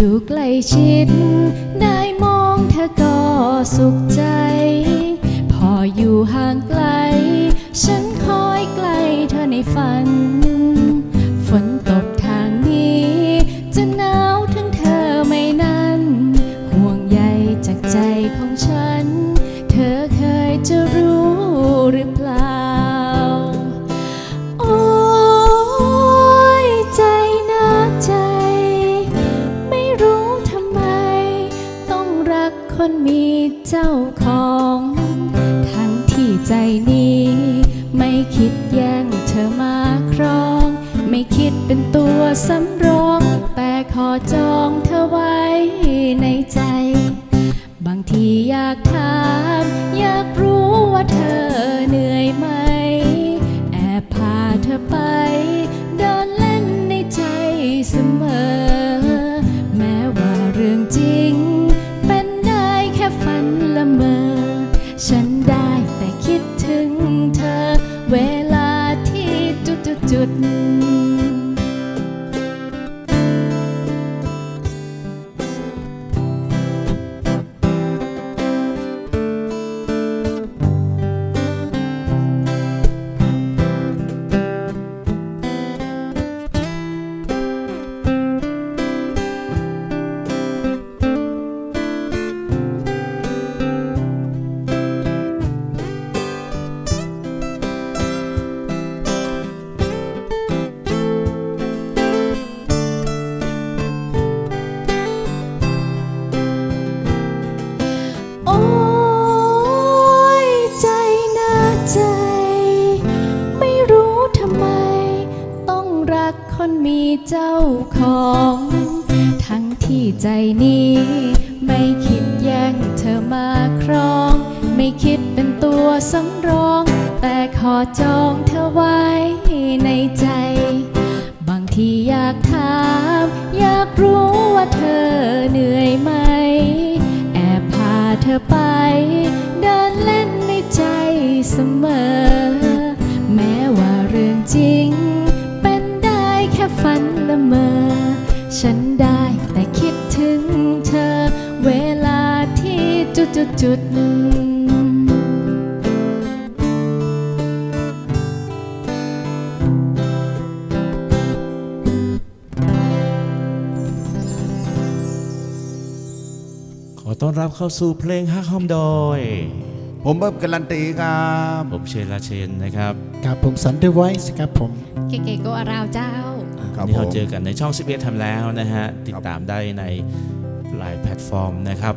อยู่ใกล้ชิด ได้มองเธอก็สุขใจ พออยู่ห่างไกล ฉันคอยใกล้เธอในฝัน อไป เดินเล่นในใจเสมอ แม้ว่าเรื่องจริง เป็นได้แค่ฝันละเมอ ฉันได้แต่คิดถึงเธอ เวลาที่จุดจุดจุด เข้าสู่เพลงฮักฮอมดอย ผมเบิ้มการันตีครับผมเชนลาเชนนะครับครับผมสันเดอร์ไวส์ครับผม เก๋ๆก็อาราวเจ้าครับนี่เราผมเจอกันในช่อง 11ทำแล้วนะฮะ ติดตามได้ในหลายแพลตฟอร์มนะครับ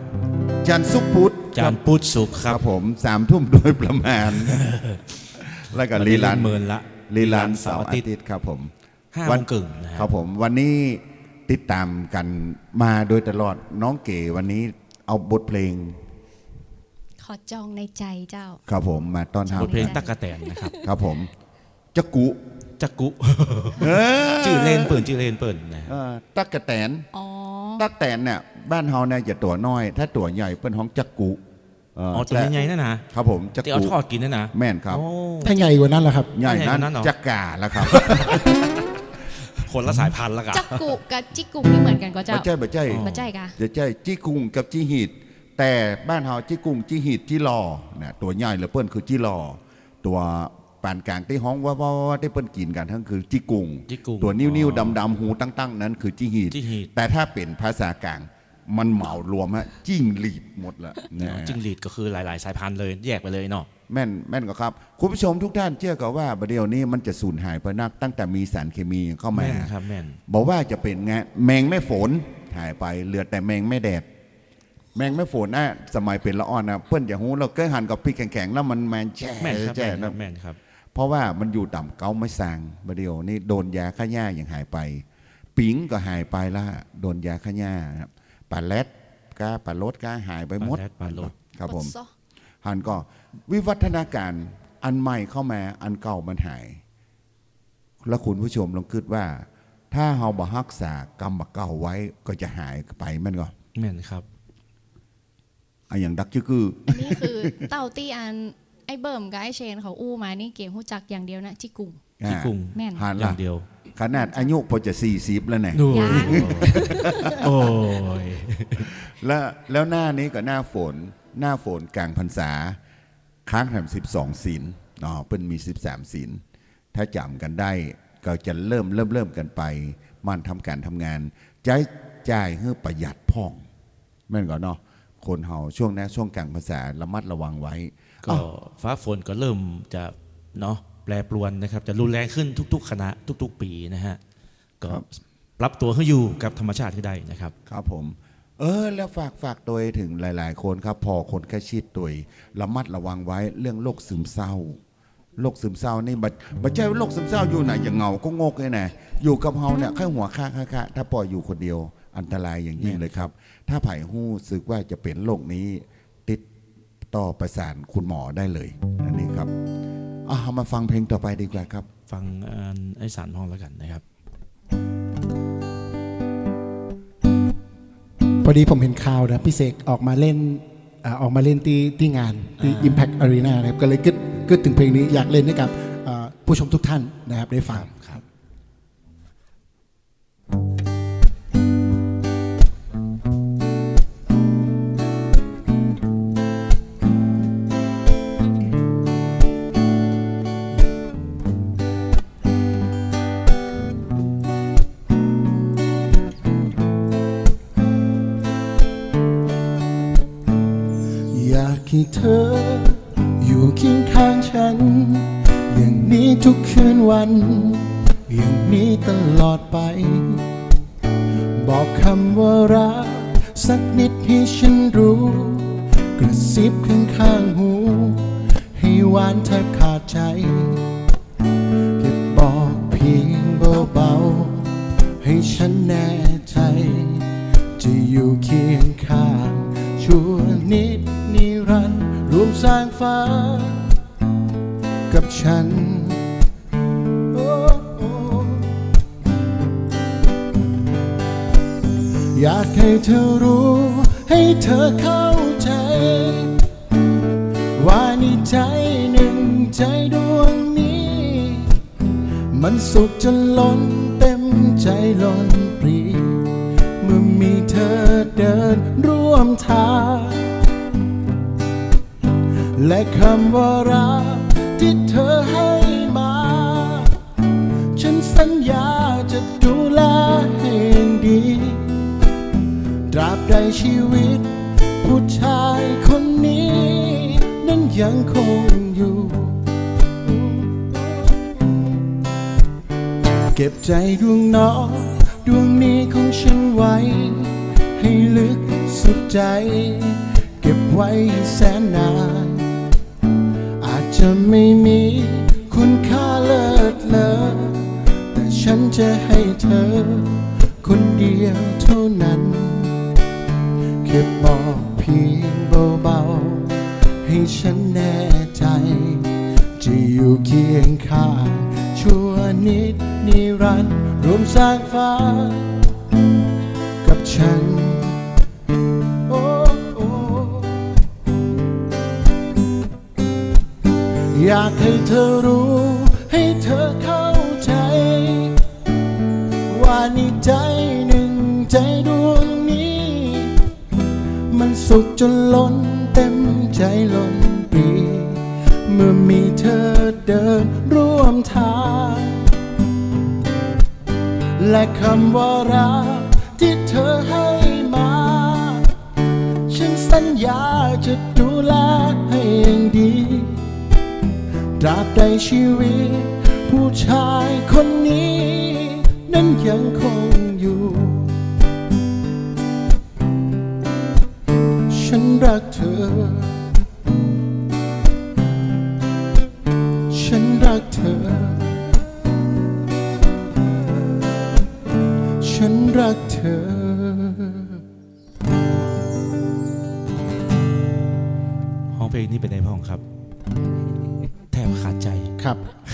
จันทร์สุขพุธจานพุธสุขคครัรับบผมสามทุ่มโดยประมาณ แล้วก็วันลีนี้ลานเมินละลีลานเสาเสาร์ร์อาอาทิตย์ทิตย์ครับผมห้าวัโมนงกึ่งนะฮะครับผมวันนี้ติดตามกันมาโดยตลอดน้องเก๋วันนี้ เอาบทเพลง ขอจองในใจเจ้า ครับผมมาต้อนรับบทเพลงตักกะแตนนะครับครับผมจะกุจักกุชื่อเล่นเปิ่นชื่อเล่นเปิ่นนะฮะเอ่อตักกะแตนอ๋อตักแตนเนี่ยบ้านเฮาเนี่ยจะตัวน้อย ถ้าตัวใหญ่เปิ้นห้องจักกุเอ๋อตัวใหญ่ๆนั่นนะครับผมจักที่เอากุทอดกินนั่นนะแม่นครับโอ้ถ้าใหญ่กว่านั้นล่ะครับ ใหญ่ใหญ่นั้นกว่านั้นเหรอจักกาแล้วครับ คนละสายพันธุ์ละกันจักกุกับจิกกุงนี่เหมือนกันก็เจ้าบ่ใช่บ่ใช่อ๋อบ่ใจกะจะใช่จี้กุงกับจี้หีดแต่บ้านเฮาจี้กุงจี้หีดจี้รอเนี่ยตัวใหญ่เหลือเปิ้นคือจี้รอตัวปานกลางที่ห้องว่าว่าว่าที่เปิ้นกินกันทั้งคือจี้กุงจี้กุง ตัวนิ้วนิ้วอ๋อดำดำๆหูตั้ง ๆ นั้นคือจี้หีดจี้หีดแต่ถ้าเป็นภาษากลางมันเหมารวมฮะจิ้งหรีดหมดละนะจิ้งหรีดก็คือหลาย ๆ สายพันธุ์เลยแยกไปเลยเนาะ แม่นแม่นก็ครับ คุณผู้ชมทุกท่านเชื่อกับว่าประเดี๋ยวนี้มันจะสูญหายไปนักตั้งแต่มีสารเคมีเข้ามาแม่นครับแม่นบอกว่าจะเป็นไงแมงแม่ฝนหายไปเหลือแต่แมงแม่แดด แมงแม่ฝนน่ะสมัยเป็นละอ่อนนะเพื่อนอย่าหูเราเคยหันกับพริกแข็งๆแล้วมันแมนแช่แม่นครับแช่แม่นครันะบแม่นครับ เพราะว่ามันอยู่ต่ำเกาไม่สร้างประเดี๋ยวนี้โดนยาฆ่าหญ้าอย่างหายไป ปิงก็หายไปละโดนยาฆ่าหญ้าครับปลาแรดก็ปลาลดก็หายไปหมดปลาแรดปลาลดครับผมอดซะ หันก็วิวัฒนาการอันใหม่เข้ามาอันเก่ามันหาย แล้วคุณผู้ชมลองคิดว่า ถ้าเฮาบ่รักษากรรมเก่าไว้ก็จะหายไปแมันก็แม่นครับอันอย่างดักจื้อคืออันนี้คือเต้าตี้อันไอ้เบิ่มกับไอ้เชนเขาอู้มานี่เกมหู้จักอย่างเดียวนะจิกกุงที่กรุงแม่นหันอย่าละงเดียว ขนาดอายุพอจะสี่สิบแล้วเนี่ยยังโอ้ยแล้วแล้วหน้านี้ก็หน้าฝน หน้าฝนกลางพรรษา ค้างแถมสิบสองศีลอ๋อเป็นมีสิบสามศีลถ้าจำกันได้ก็จะเริ่มเริ่มเริ่มกันไป มันทำการทำงานใช้จ่ายเพื่อประหยัดพ่องแม่นก่อนเนาะคนเฮาช่วงนี้ช่วงกลางภาษาระมัดระวังไว้ ก็ฟ้าฝนก็เริ่มจะเนาะแปรปรวนนะครับ จะรุนแรงขึ้นทุก ๆ คณะทุก ๆ ปีนะฮะก็ครับปรับตัวให้อยู่กับธรรมชาติให้ได้นะครับ ครับผม เออ แล้วฝากฝากตัวถึงหลาย ๆ คนครับ พอคนใกล้ชิดตัวระมัดระวังไว้เรื่องโรคซึมเศร้าโรคซึมเศร้านี่บัดบัดใช่ว่าโรคซึมเศร้าอยู่ไหนอย่างเงาก็งกเลยนะอยู่กับเฮาเนี่ยแค่หัวค่าค่าค่าถ้าปล่อยอยู่คนเดียวอันตรายอย่างยิ่งเลยครับ ถ้าไผ่หู้สึกว่าจะเป็นโรคนี้ ติดต่อประสานคุณหมอได้เลยอันนี้ครับอะเอามาฟังเพลงต่อไปดีกว่าครับ ฟังไอ้สารห้องแล้วกันนะครับ พอดีผมเห็นข่าวนะพี่เสกออกมาเล่นอ่าออกมาเล่นที่ที่งานที่ Impact Arena นะครับก็เลยกึดกึดถึงเพลงนี้อยากเล่นให้กับอ่าผู้ชมทุกท่านนะครับได้ฟังานแทบขาดใจแค่บอกเพียงเบาๆ ให้ฉันแน่ใจ จะอยู่เคียงข้างชั่วนิดนิรันดร์รวมสร้างฟ้า กับฉันอยากให้เธอรู้ ให้เธอเข้าใจ ว่าในใจ มันสุขจนล้นเต็มใจล้นปรีเมื่อมีเธอเดินร่วมทาง และคำว่ารักที่เธอให้มา ฉันสัญญาจะดูแลให้ดี ตราบใดชีวิต ผู้ชายคนนี้ นั้นยังคงอยู่ ก็บใจดวงน้อดวงนี้ของฉันไว้ ให้ลึกสุดใจ เก็บไว้แสนนาน อาจจะไม่มีคุณค่าเลิศเลอแต่ฉันจะให้เธอ คนเดียวเท่านั้นแค่บบอกเพียงเบาๆให้ฉันแน่ใจ จะอยู่เคียงข้าง นิดนิรันดร์รวมสร้างฟ้า กับฉัน โอ้โออยากให้เธอรู้ ให้เธอเข้าใจ ว่านี่ใจหนึ่งใจดวงนี้ มันสุขจนล้นเต็มใจล้ปี เมื่อมีเธอเดิน และคำว่ารักที่เธอให้มา ฉันสัญญาจะดูแลให้อย่างดีตราบใดชีวิต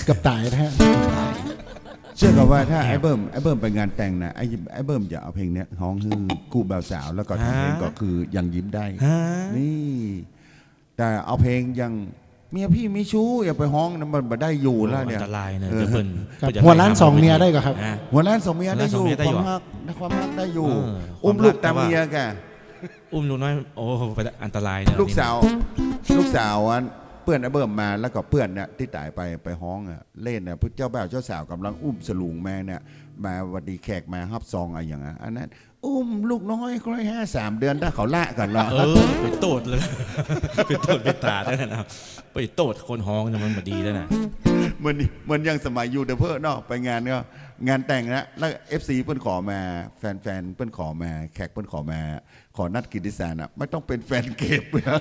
กับตายนะฮะ เชื่อกับว่าถ้าไอ้เบิ้มไอ้เบิ้มไปงานแต่งนะไอ้ไอ้เบิ้มจะเอาเพลงเนี้ยฮ้องฮือกูบ่าวสาวแล้วก็ทำเพลงฮะก็คือยังยิ้มได้ ฮะ นี่ แต่เอาเพลงยังเมียพี่มีชู้อย่าไปฮ้องนะมันมาได้อยู่แล้วเนี่ย อันตรายเนอะเออเดี๋ยวเพิ่นครับเพิ่จะหัวล้านไล่สองหาเมียวทีได้ก็ครับอะหัวล้านสองเมียได้อยู่หัวล้านสองเมียได้คอยู่วามรักนะความรักได้อยู่ เอออุ้มความรักลูกแต่ตามว่า เมียแก อุ้มลูกน้อย โอ้ไปอันตรายนะลูกสาว ลูกสาวอัน เพื่อนไอ้เบิ่มมาแล้วก็เพื่อนเนี่ยที่ตายไปไปฮ้องอะเล่นเนี่ยพระเจ้าบ่าวเจ้าสาวกำลังอุ้มสลุงแม่เนี่ยมาหวัดดีแขกมาฮับซองอะไรอย่างเงี้ยอันนั้นอุ้มลูกน้อยก็แค่สามเดือนถ้าเขาละกันละเออไปโตดเลยไปโตดไปตาได้นะไปโตดคนห้องนะมันมาดีแล้วนะเหมือนเหมือนยังสมัยอยู่เดอะเพื่อนเนาะไปงานก็งานแต่งนะแล้วเอฟซีเพื่อนขอมาแฟนๆเพื่อนขอมา แขกเพื่อนขอมา ขอนัดกิติสารอะไม่ต้องเป็นแฟนเก็บนะ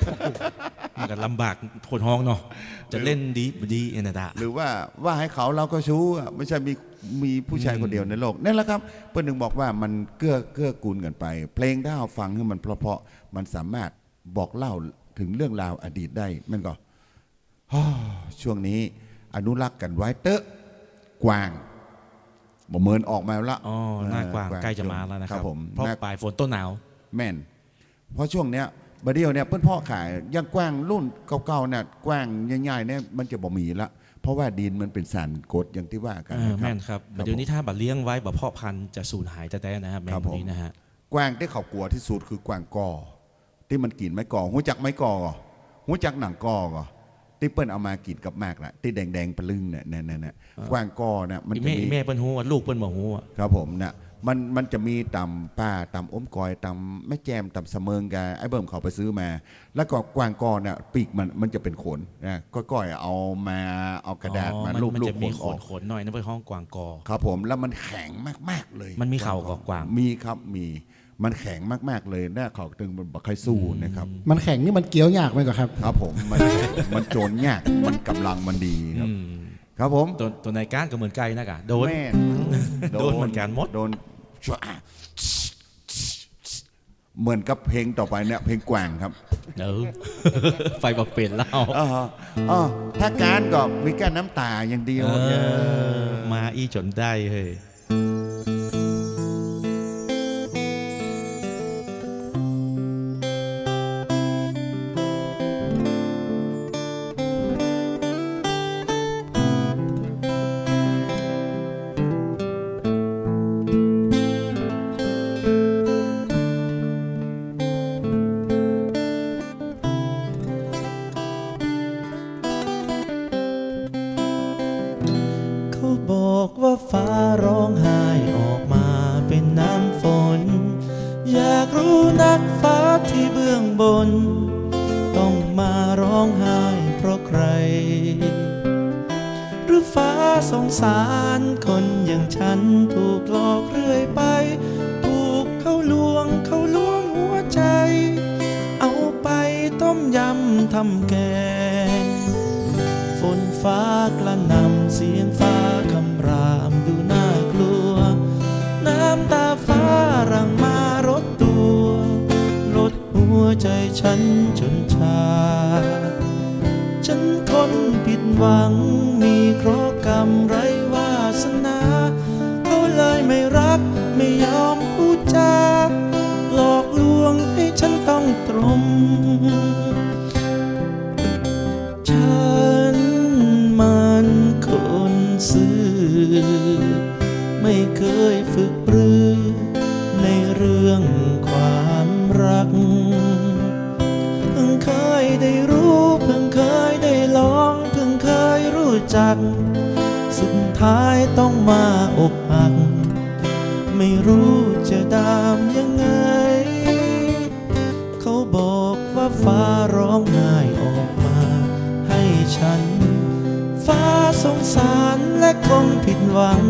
มันก็ลำบากคนห้องเนาะจะเล่นดีบ่ดีเอ็นดาหรือว่าว่าให้เขาเราก็ชู้อะไม่ใช่มีมีผู้ชายคนเดียวในโลกนั่นแหละครับเพื่อนหนึ่งบอกว่ามันเกื้อเกื้อกูลกันไป เพลงถ้าเราฟังให้มันเพราะๆมันสามารถบอกเล่าถึงเรื่องราวอดีตได้มันก็ฮ่าช่วงนี้อนุรักษ์กันไว้เตอะกวางบ่เมินออกมาแล้วอ๋อหน้ากว้างเออใกล้จะมาแล้วนะครับผมเพราะหน้าปลายฝนต้นหนาว แม่น เพราะช่วงเนี้ยบดเดียวเนี่ยเพื่อนพ่อขายยังกว้างรุ่นเก่าๆเนี่ยกว้างใหญ่ๆเนี่ยมันจะบ่มีละเพราะว่าดินมันเป็นสารกรดอย่างที่ว่ากันเออนะคแม่รับนครับครับเดี๋ยวนี้ถ้าบัดเลี้ยงไว้แบบพ่อพันธุ์จะสูญหายแต่ๆนะครับแม่ครับนผมนี้นะฮะกว้างที่เขากลัวที่สุดคือกว้างกอที่มันกินไม้กอหูจักไม้กอก่อหูจักหนังกอก่อที่เปิ้นเอามากินกับมากละที่แดงๆปะลึงเนี่ยเนี่ยเนี่ยเนี่ยกว้างกอเนี่ยมันอีจะแม่มีอีแม่เปิ้นฮู้ว่าลูกเปิ้นบ่ฮู้อะครับผมนะ มันมันจะมีตำป้าตำอมกอยตำแม่แจมตำเสมิงกาไอ้เบิ่มเขาไปซื้อมา แล้วก็กวางกอเนี่ยปีกมันมันจะเป็นขนนะก้อยๆเอามาเอากระดาษอ๋อมามันลูบมันลูจะบมีขขนอนอกขนหน่อยนะเพื่อนห้องกวางกอครับผมแล้วมันแข็งมากๆเลย มันมีเข่ากับกวางมีครับมีมันแข็งมาก ๆ เลยหน้าเขาตึงมันบักไคสู้นะครับ มันแข็งนี่มันเกี้ยวยากไหมก่อนครับ ครับผม มันมันโจรยาก มันกำลังมันดีครับอืมครับผม ตัวตัวในก้านก็เหมือนไก่นะกะโดนแม่โดนเหมือนกันหมด โดน ชัวเหมือนกับเพลงต่อไปเนี่ยเพลงกวางครับเออไฟบอกเปลี่ยนแล้วอ๋ออ๋อถ้าการก็มีแค่น้ำตาอย่างเดียวเอเอออมาอีจนได้เฮ้ย ทำแกง ฝนฟ้ากระหนำเสียงฟ้าคำรามดูน่ากลัว น้ำตาฟ้ารังมารดตัวลดหัวใจฉันจนชา ฉันทนผิดหวังมีเคราะห์กรรมไรวาสนาเขาเลยไม่รักไม่ยอมพูดจาหลอกลวงให้ฉันต้องตรม รื่องความรัก เพิ่งเคยได้รู้ เพิ่งเคยได้ลอง เพิ่งเคยรู้จัก สุดท้ายต้องมาอกหัก ไม่รู้จะดามยังไง เขาบอกว่าฟ้าร้องไห้ออกมา ให้ฉัน ฟ้าสงสารและคงผิดหวัง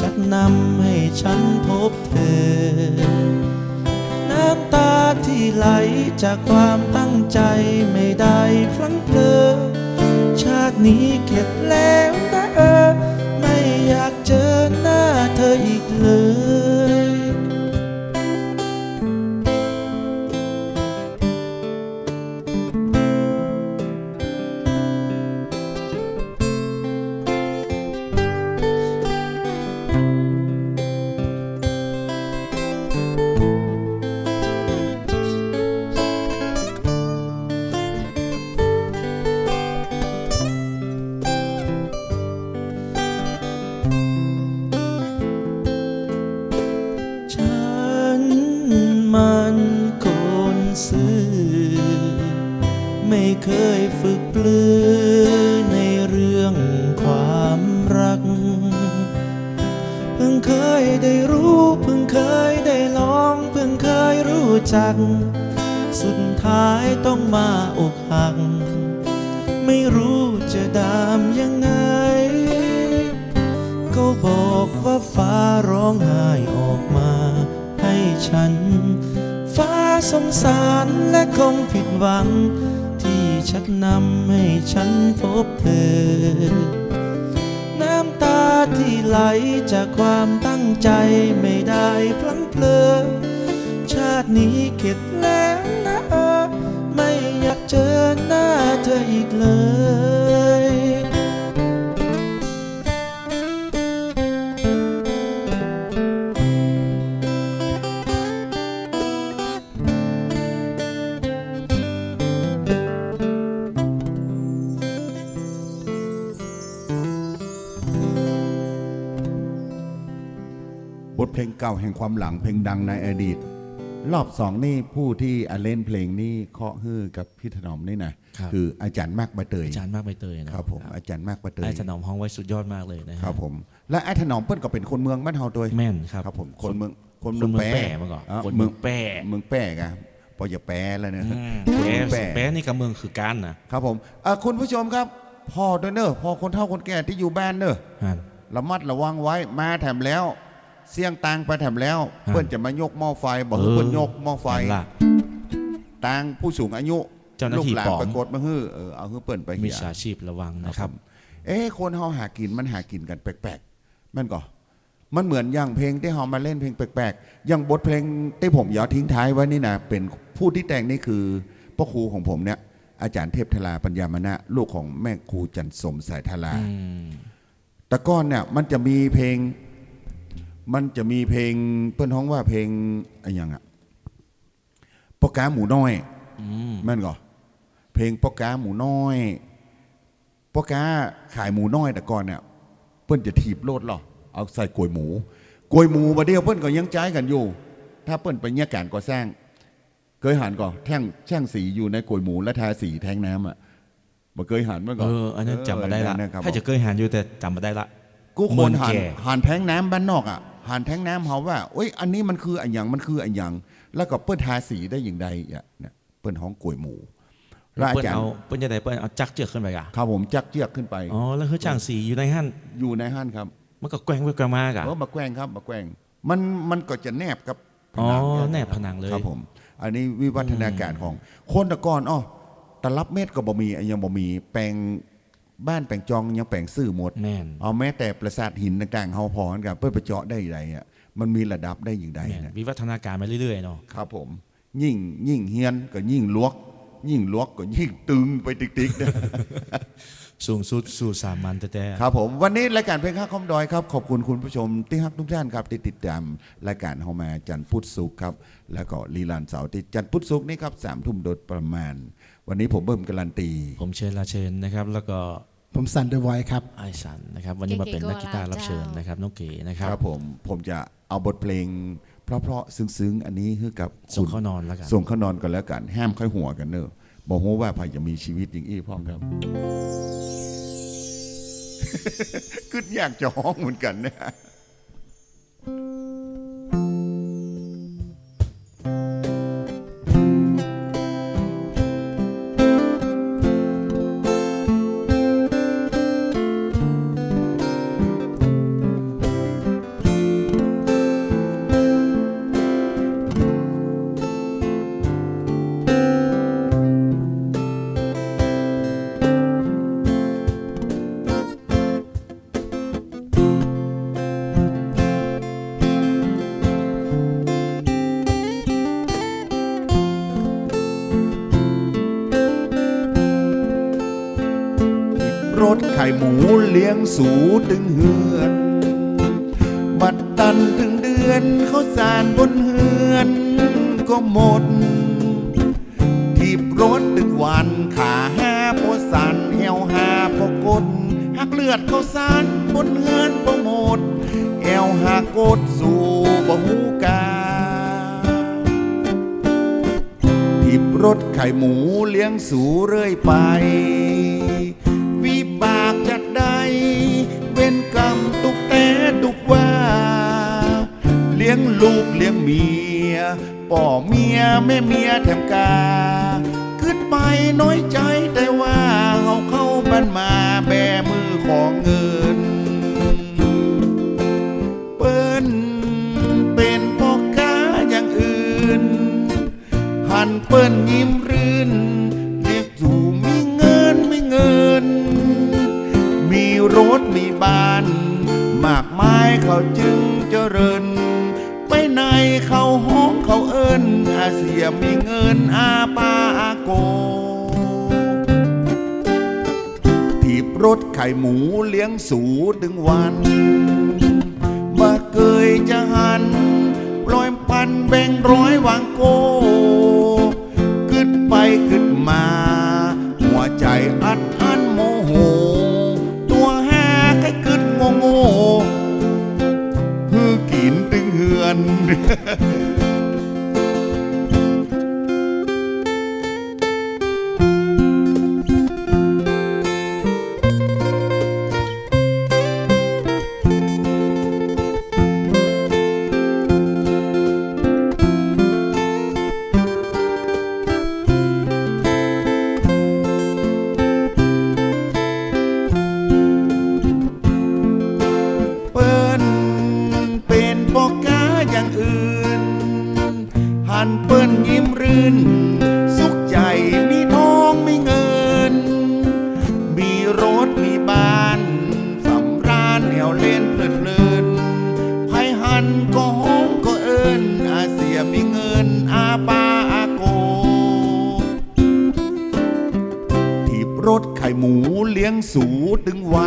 ชักนำให้ฉันพบเธอ น้ำตาที่ไหลจากความตั้งใจไม่ได้พลั้งเผลอชาตินี้เข็ดแล้วนะเออ ไม่อยากเจอหน้าเธออีกเลย จัก สุดท้ายต้องมาอกหัก ไม่รู้จะดามยังไง ก็บอกว่าฟ้าร้องไห้ออกมา ให้ฉัน ฟ้าสงสารและคงผิดหวัง ที่ชักนำให้ฉันพบเธอน้ำตาที่ไหลจากความตั้งใจไม่ได้พลั้งเผลอ ชาตินี้เข็ดแล้วนะเออไม่อยากเจอหน้าเธออีกเลยบทเพลงเก่าแห่งความหลังเพลงดังในอดีต รอบสองนี่ผู้ที่อะเล่นเพลงนี่เคาะฮือกับพี่ถนอมนี่นะครับออาจารย์มากบะเตยอาจารย์มากใบเตยนะ ครับผมอาจารย์มากบะเตยไอ้ถนอมห้องไว้สุดยอดมากเลยนะฮะครับผม และไอ้ถนอมเปิ้นก็เป็นคนเมืองบ้านเฮาตัวแม่นครับ ครับผมคนเมืองคนคนเมืองแปแปร่มาก่อนาคนเมืองแปร่เมืองแปร่กันพออย่าแปรแล้วเนี่ยอืมคนแปเมืองะ แปร่แปะนี่กับเมืองคือการนะครับผมอะคุณผู้ชมครับพ่อด้วยเนอะพ่อคนเฒ่าคนแก่ที่อยู่บ้านเนอะฮะ ระมัดระวังไว้มาแถมแล้ว เสี่ยงตังไปแถมแล้วฮะเพื่อนจะมายกหม้อไฟบอกให้เพื่อนยกหม้อไฟนั่นล่ะตังผู้สูงอายุเจ้าหน้าลูกที่หลานปลอมไปกดมาฮื้อเออเอาฮื้อเปิ้นไปมิเหียจฉาชีพระวังนะครับ เอ๊ะคนเฮาหากินมันหากินกันแปลกๆแม่นก่อมันเหมือนอย่างเพลงที่เฮามาเล่นเพลงแปลกๆอย่างบทเพลงที่ผมอยากทิ้งท้ายไว้นี่นะเป็นผู้ที่แต่งนี่คือพ่อครูของผมเนี่ย อาจารย์เทพทลาปัญญามณะลูกของแม่ครูจันทร์สมสายทลาอืมแต่ก่อนเนี่ยมันจะมีเพลง มันจะมีเพลงเปิ้นฮ้องว่าเพลงอะไรอย่างอะปอกาหมูน้อยอืมแม่นก่อเพลงปอกาหมูน้อยปอกาขายหมูน้อยแต่ก่อนเนี่ยเปิ้นจะถีบโลดหรอเอาใส่กลวยหมูกลวยหมูมาเดียวเปิ้นก็ยังใจายกันอยู่ ถ้าเปิ้นไปเนี่ยการก่อสร้าง เคยหันก่อนแท่งแช่งสีอยู่ในกลวยหมูและทาสีแทงน้ำอะบ่เคยหันเมื่อก่เออนออันนั้นจำมาได้ละเออนั่นนะครับถ้าจะเคยหานอยู่แต่จำมาได้ละกูคเมืนองหันแก่หันแทงน้ำบ้านนอกอะ หันแทงน้ำเขาว่าโอ้ยอันนี้มันคืออันหยังมันคืออันหยังแล้วก็เปิ้นทาสีได้อย่างใดอะเนี่ยเปิ้นห้องกลวยหมูแล้วอาเปิ้นจารย์เอาเปิ้นจะได้เปิ้นเอาจักเจือกขึ้นไปกะครับผมจักเจียกขึ้นไปอ๋อแล้วคือจ้างสีอยู่ในห้านอยู่ในห้านครับ มันก็แกว่งไปแกว่งมากะเออมาแกว้งครับมาแกว้งมันมันก็จะแนบกับผอ๋อเยแนบผนังเลยครับผม อันนี้วิวัฒนาการของคนแตะก่อนอ้อตลับเม็ดก็บ่มีอันยังบ่มีแปลง บ้านแปลงจองยังแปลงซื่อหมด แม่น เอาแม้แต่ปราสาทหินต่างๆเฮาพอกันกับเพื่อไปเจาะได้อย่างไรอะมันมีระดับได้อย่างใดแม่นนะวิวัฒนาการมาเรื่อยๆเนาะ ครับผม ยิ่งยิ่งเฮียนก็ยิ่งลวก ยิ่งลวกก็ยิ่งตึงไปติ๊กๆนะ สูงสุดสู่สามัญแต่ๆครับผมวันนี้รายการเพลงข้าคอมดอยครับ ขอบคุณคุณผู้ชมที่ฮักทุกท่านครับที่ติดตามรายการเฮามาจันทร์พุธศุกร์ครับ แล้วก็ลีลานเสาร์อาที่จันทร์พุธศุกร์นี่ครับสามทุ่มโดยประมาณ วันนี้ผมเบิ่มการันตี ผมเชิญลาเชิญนะครับ แล้วก็ผมสันเดอะไวครับไอสันนะครับ วันนี้มาเป็นนักกีตาร์รับเชิญนะครับน้องเก๋นะคครัรับบผมผมจะเอาบทเพลง เพราะๆซึ้งๆ อันนี้คือกับส่งคุณเข้านอนแล้วกันส่งเขานอนกันแล้วกันแห้มค่อยหัวกันเนอะบอกว่าพายจะมีชีวิตอย่างอี้พ่อครับขึ้นอยากจะห้องเหมือนกันนะ สูตึงเหือน บัดตันถึงเดือนเขาสารบนเหือน ก็หมด ทีบรถตึงวันขาห้าโพสันเหี่ยวหาพกดหักเลือดเขาสารบนเหือนบ่หมดแอวหากดสู่บ่หูกาทิบรถไข่หมูเลี้ยงสูเรื่อยไป ลี้ยงลูกเลี้ยงเมียป่อเมียแม่เมียแถมกาขึ้นไปน้อยใจแต่ว่าเฮาเข้าบ้านมาแบมือของเงิน เปิ้นเป็นพ่อค้าอย่างอื่น หันเปิ้นยิ้มรื่น มีเงินอาปาอาโก ถีบรถไข่หมูเลี้ยงสูถึงวันมาเกยจะหันปล่อยพันแบ่งร้อยวางโกกึดไปกึดมา หัวใจอัดอันโมโห ตัวแหกให้กึดโงโง่ฮือกินตึงเหือน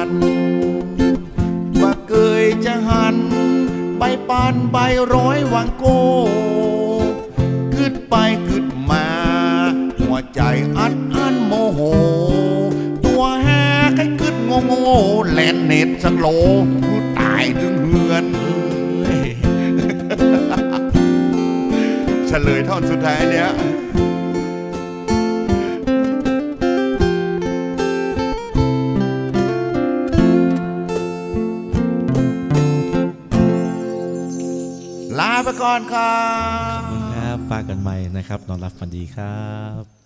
วันว่าเกยจะหันใบปานใบร้อยวางโกกึดไปกึดมา หัวใจอัดอันโมโห ตัวแหกให้กึดโงโง่แลนเน็ตสโลกูตายถึงเหือนเฉลยท่อนสุดท้ายเนี้ย ก่อนครับครับฝากกันใหม่นะครับ นอนรับฝันดีครับ